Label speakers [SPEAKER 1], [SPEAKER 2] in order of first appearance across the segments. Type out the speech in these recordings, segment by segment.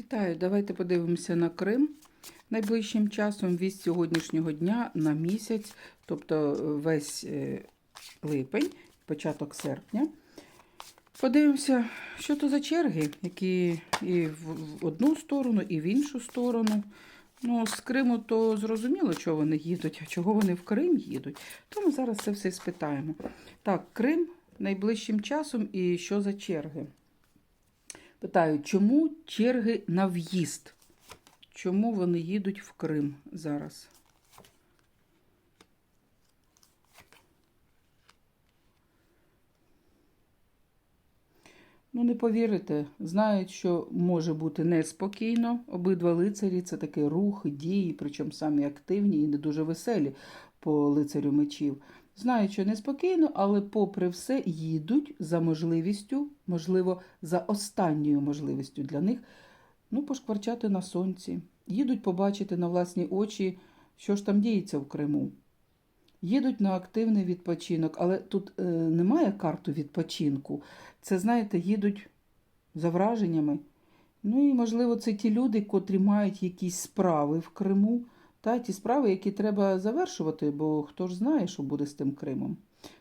[SPEAKER 1] Вітаю, давайте подивимося на Крим найближчим часом від сьогоднішнього дня на місяць, тобто весь е, липень, початок серпня. Подивимося, що то за черги, які і в одну сторону, і в іншу сторону. Ну, з Криму то зрозуміло, чого вони їдуть, а чого вони в Крим їдуть. Тому зараз це все спитаємо. Так, Крим найближчим часом і що за черги? Питають, чому черги на в'їзд? Чому вони їдуть в Крим зараз? Ну, не повірите, знають, що може бути неспокійно. Обидва лицарі це такий рух, дії, причому самі активні і не дуже веселі по лицарю мечів. Знають, що неспокійно, але попри все їдуть за можливістю, можливо, за останньою можливістю для них ну, пошкварчати на сонці. Їдуть побачити на власні очі, що ж там діється в Криму. Їдуть на активний відпочинок, але тут е, немає карту відпочинку. Це, знаєте, їдуть за враженнями. Ну і, можливо, це ті люди, котрі мають якісь справи в Криму, та ті справи, які треба завершувати, бо хто ж знає, що буде з тим Кримом.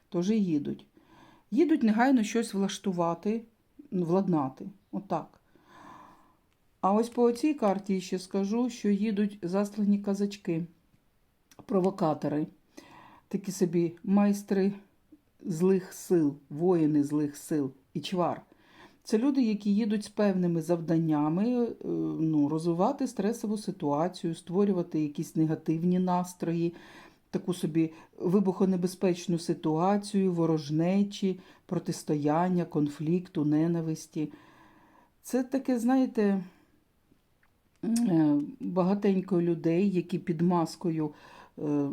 [SPEAKER 1] Тож і їдуть. Їдуть негайно щось влаштувати, владнати. Отак. А ось по цій карті ще скажу, що їдуть заслані казачки, провокатори, такі собі майстри злих сил, воїни злих сил і чвар. Це люди, які їдуть з певними завданнями е, ну, розвивати стресову ситуацію, створювати якісь негативні настрої, таку собі вибухонебезпечну ситуацію, ворожнечі, протистояння, конфлікту, ненависті. Це таке, знаєте, е, багатенько людей, які під маскою е,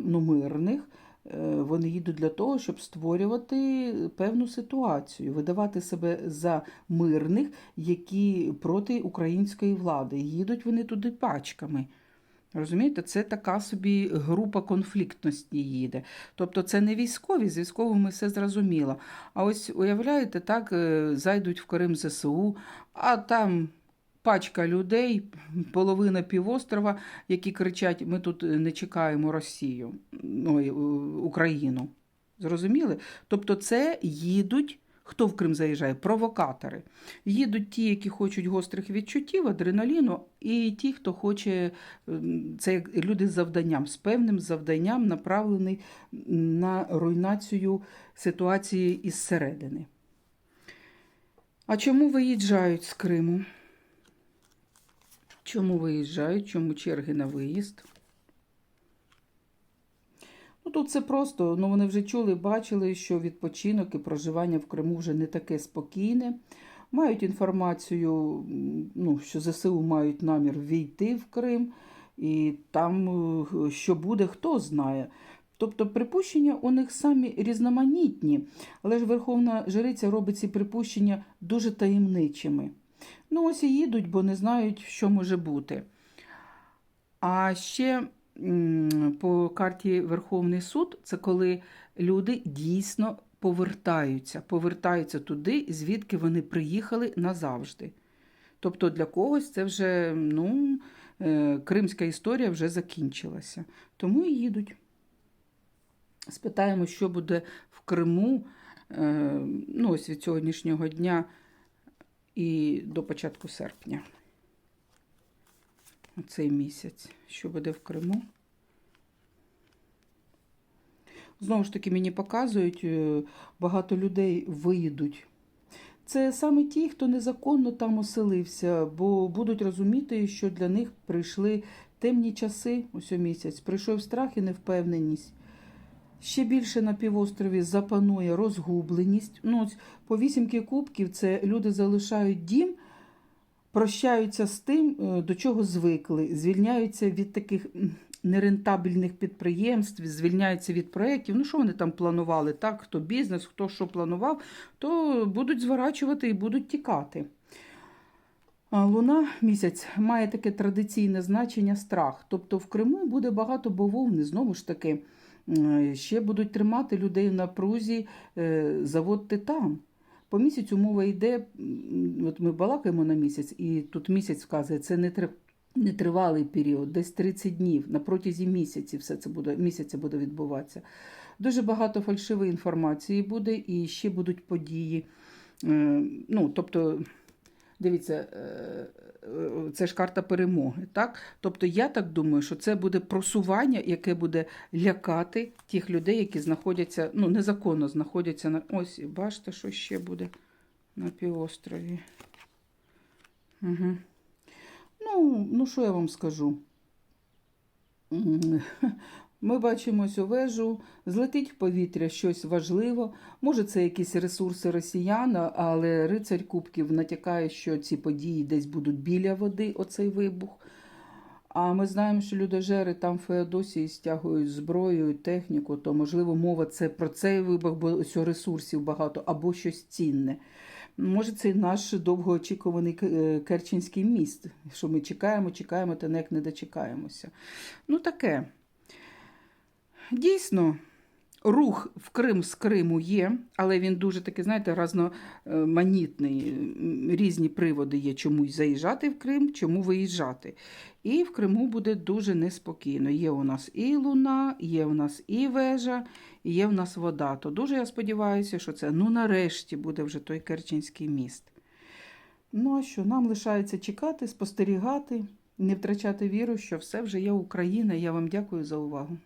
[SPEAKER 1] ну, мирних. Е, Вони їдуть для того, щоб створювати певну ситуацію, видавати себе за мирних, які проти української влади. Їдуть вони туди пачками. Розумієте, це така собі група конфліктності їде. Тобто це не військові, з військовими все зрозуміло. А ось уявляєте, так е, зайдуть в Крим ЗСУ, а там пачка людей, половина півострова, які кричать: ми тут не чекаємо Росію, ой, е, Україну. Зрозуміли? Тобто, це їдуть. Хто в Крим заїжджає? Провокатори. Їдуть ті, які хочуть гострих відчуттів, адреналіну, і ті, хто хоче, це як люди з завданням, з певним завданням, направлений на руйнацію ситуації із середини. А чому виїжджають з Криму? Чому виїжджають? Чому черги на виїзд? Ну, тут це просто, ну вони вже чули, бачили, що відпочинок і проживання в Криму вже не таке спокійне. Мають інформацію, ну, що ЗСУ мають намір війти в Крим, і там е, що буде, хто знає. Тобто припущення у них самі різноманітні, але ж Верховна Жриця робить ці припущення дуже таємничими. Ну, ось і їдуть, бо не знають, що може бути. А ще по карті Верховний суд це коли люди дійсно повертаються, повертаються туди, звідки вони приїхали назавжди. Тобто для когось це вже ну, е, кримська історія вже закінчилася. Тому і їдуть. Спитаємо, що буде в Криму е, ну, ось від сьогоднішнього дня і до початку серпня. Оцей місяць, що буде в Криму. Знову ж таки, мені показують, е, багато людей виїдуть. Це саме ті, хто незаконно там оселився, бо будуть розуміти, що для них прийшли темні часи ось місяць. Прийшов страх і невпевненість. Ще більше на півострові запанує розгубленість. Ну, ось по вісімки кубків це люди залишають дім, прощаються з тим, е, до чого звикли, звільняються від таких нерентабельних підприємств, звільняються від проєктів. Ну, що вони там планували? Так, хто бізнес, хто що планував, то будуть зворачувати і будуть тікати. Луна місяць має таке традиційне значення страх. Тобто в Криму буде багато бавовни, знову ж таки. Е, Ще будуть тримати людей в напрузі е, завод Титан. По місяцю мова йде, от ми балакаємо на місяць, і тут місяць вказує, це не три. Нетривалий період, десь 30 днів, на протязі місяці все це буде, місяця буде відбуватися. Дуже багато фальшивої інформації буде, і ще будуть події. Е, Ну, тобто, дивіться, е, е, це ж карта перемоги. Так? Тобто, я так думаю, що це буде просування, яке буде лякати тих людей, які знаходяться, ну, незаконно знаходяться на. Ось, бачите, що ще буде на півострові. Угу. Ну, ну, що я вам скажу? Ми бачимо цю вежу, злетить в повітря щось важливо. Може, це якісь ресурси росіян, але рицарь Кубків натякає, що ці події десь будуть біля води, оцей вибух. А ми знаємо, що людожери там в Феодосії стягують зброю техніку, то, можливо, мова це про цей вибух, бо ось ресурсів багато, або щось цінне. Може, це наш довгоочікуваний е, Керченський міст, що ми чекаємо, чекаємо, та ніяк не дочекаємося. Ну, таке. Дійсно, рух в Крим з Криму є, але він дуже такий, знаєте, разноманітний. Різні приводи є, чому заїжджати в Крим, чому виїжджати. І в Криму буде дуже неспокійно. Є у нас і луна, є у нас і вежа, є у нас вода. То дуже я сподіваюся, що це ну нарешті буде вже той Керченський міст. Ну а що, нам лишається чекати, спостерігати, не втрачати віру, що все вже є Україна. Я вам дякую за увагу.